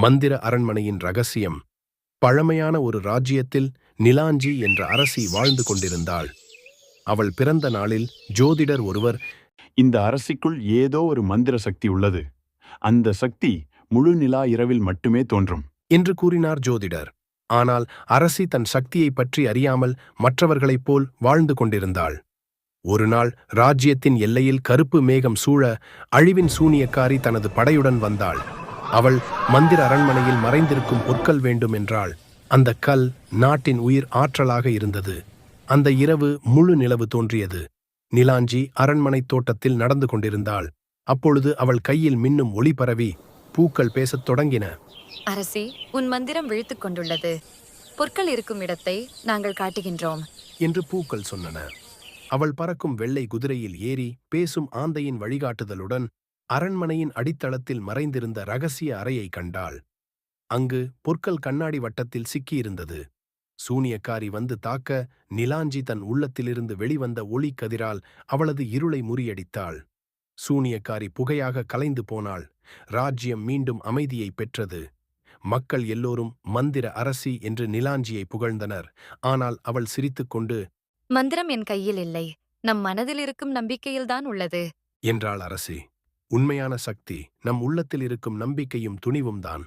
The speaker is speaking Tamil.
மந்திர அரண்மனையின் ரகசியம் பழமையான ஒரு ராஜ்யத்தில் நிலாஞ்சி என்ற அரசி வாழ்ந்து கொண்டிருந்தாள். அவள் பிறந்த நாளில் ஜோதிடர் ஒருவர் இந்த அரசிக்குள் ஏதோ ஒரு மந்திர சக்தி உள்ளது. அந்த சக்தி முழு நிலா இரவில் மட்டுமே தோன்றும். என்று கூறினார் ஜோதிடர். ஆனால் அரசி தன் சக்தியைப் பற்றி அறியாமல் மற்றவர்களைப் போல் வாழ்ந்து கொண்டிருந்தாள். ஒருநாள் ராஜ்யத்தின் எல்லையில் கருப்பு மேகம் சூழ அழிவின் சூனியக்காரி தனது படையுடன் வந்தாள். அவள் மந்திர அரண்மனையில் மறைந்திருக்கும் பொற்கள் வேண்டும் என்றாள். அந்த கல் நாட்டின் உயிர் ஆற்றலாக இருந்தது. அந்த இரவு முழு நிலவு தோன்றியது. நிலாஞ்சி அரண்மனைத் தோட்டத்தில் நடந்து கொண்டிருந்தாள். அப்பொழுது அவள் கையில் மின்னும் ஒளி பரவி பூக்கள் பேசத் தொடங்கின. அரசி உன் மந்திரம் விழித்துக் கொண்டுள்ளது. பொற்கள் இருக்கும் இடத்தை நாங்கள் காட்டுகின்றோம். என்று பூக்கள் சொன்னன. அவள் பறக்கும் வெள்ளை குதிரையில் ஏறி பேசும் ஆந்தையின் வழிகாட்டுதலுடன் அரண்மனையின் அடித்தளத்தில் மறைந்திருந்த ரகசிய அறையை கண்டாள். அங்கு பொற்கள் கண்ணாடி வட்டத்தில் சிக்கியிருந்தது. சூனியக்காரி வந்து தாக்க நிலாஞ்சி தன் உள்ளத்திலிருந்து வெளிவந்த ஒளி கதிரால் அவளது இருளை முறியடித்தாள். சூனியக்காரி புகையாக கலைந்து போனாள். ராஜ்யம் மீண்டும் அமைதியை பெற்றது. மக்கள் எல்லோரும் மந்திர அரசி என்று நிலாஞ்சியை புகழ்ந்தனர். ஆனால் அவள் சிரித்துக்கொண்டு மந்திரம் என் கையில் இல்லை. நம் மனதில் இருக்கும் நம்பிக்கையில்தான் உள்ளது. என்றாள் அரசி. உண்மையான சக்தி நம் உள்ளத்தில் இருக்கும் நம்பிக்கையும் துணிவும் தான்